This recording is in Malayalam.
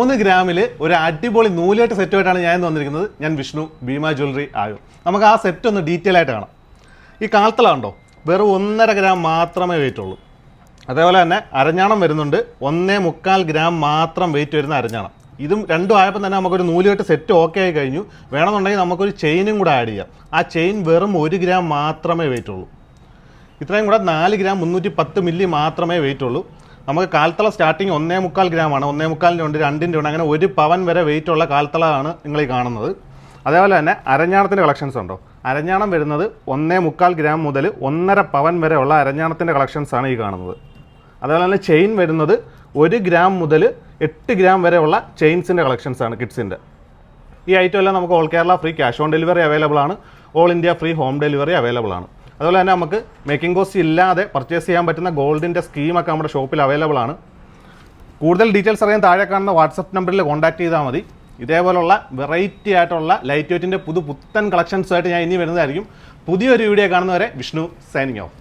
മൂന്ന് ഗ്രാമിൽ ഒരു അടിപൊളി നൂലുകെട്ട് സെറ്റുമായിട്ടാണ് ഞാൻ വന്നിരിക്കുന്നത്. ഞാൻ വിഷ്ണു ഭീമ ജ്വല്ലറി ആയോ നമുക്ക് ആ സെറ്റ് ഒന്ന് ഡീറ്റെയിൽ ആയിട്ട് കാണാം. ഈ കാൽത്തലാണ്ടോ വെറും ഒന്നര ഗ്രാം മാത്രമേ വെയിറ്റ് ഉള്ളൂ. അതേപോലെ തന്നെ അരഞ്ഞാണം വരുന്നുണ്ട്. ഒന്നേ മുക്കാൽ ഗ്രാം മാത്രം വെയിറ്റ് വരുന്ന അരഞ്ഞാണം. ഇതും രണ്ടും ആയപ്പോൾ തന്നെ നമുക്കൊരു നൂലുകെട്ട് സെറ്റ് ഓക്കെ ആയി കഴിഞ്ഞു. വേണമെന്നുണ്ടെങ്കിൽ നമുക്കൊരു ചെയിനും കൂടെ ആഡ് ചെയ്യാം. ആ ചെയിൻ വെറും ഒരു ഗ്രാം മാത്രമേ വെയിറ്റ് ഉള്ളൂ. ഇത്രയും കൂടെ നാല് ഗ്രാം മുന്നൂറ്റി പത്ത് മില്ലി മാത്രമേ വെയിറ്റ് ഉള്ളൂ. നമുക്ക് കാൽത്തള സ്റ്റാർട്ടിങ് ഒന്നേ മുക്കാൽ ഗ്രാമാണ്. ഒന്നേ മുക്കാലിന്റെ ഉണ്ട് രണ്ടിന്റെ ഉണ്ട്. അങ്ങനെ ഒരു പവൻ വരെ വെയിറ്റ് ഉള്ള കാൽത്തളമാണ് നിങ്ങൾ ഈ കാണുന്നത്. അതേപോലെ തന്നെ അരഞ്ഞാണത്തിന്റെ കളക്ഷൻസ് ഉണ്ടോ? അരഞ്ഞാണം വരുന്നത് ഒന്നേ മുക്കാൽ ഗ്രാം മുതൽ ഒന്നര പവൻ വരെ ഉള്ള അരഞ്ഞാണത്തിന്റെ കളക്ഷൻസ് ആണ് ഈ കാണുന്നത്. അതേപോലെ തന്നെ ചെയിൻ വരുന്നത് ഒരു ഗ്രാം മുതൽ എട്ട് ഗ്രാം വരെ ഉള്ള ചെയിൻസിന്റെ ആണ് കിഡ്സിന്റെ ഈ ഐറ്റം എല്ലാം നമുക്ക് all Kerala free cash on delivery available ആണ്. All India free home delivery available ആണ്. അതുപോലെ തന്നെ നമുക്ക് മേക്കിംഗ് കോസ്റ്റ് ഇല്ലാതെ പർച്ചേസ് ചെയ്യാൻ പറ്റുന്ന ഗോൾഡിന്റെ സ്കീമൊക്കെ നമ്മുടെ ഷോപ്പിൽ അവൈലബിൾ ആണ്. കൂടുതൽ ഡീറ്റെയിൽസ് അറിയാൻ താഴെ കാണുന്ന വാട്സപ്പ് നമ്പറിൽ കോൺടാക്ട് ചെയ്താൽ മതി. ഇതേപോലുള്ള വെറൈറ്റി ആയിട്ടുള്ള ലൈറ്റ് വെയ്റ്റിന്റെ പുതു പുത്തൻ കളക്ഷൻസുമായിട്ട് ഞാൻ ഇനി വരുന്നതായിരിക്കും. പുതിയൊരു വീഡിയോ കാണുന്നവരെ വിഷ്ണു സൈനിങ് ഓഫ്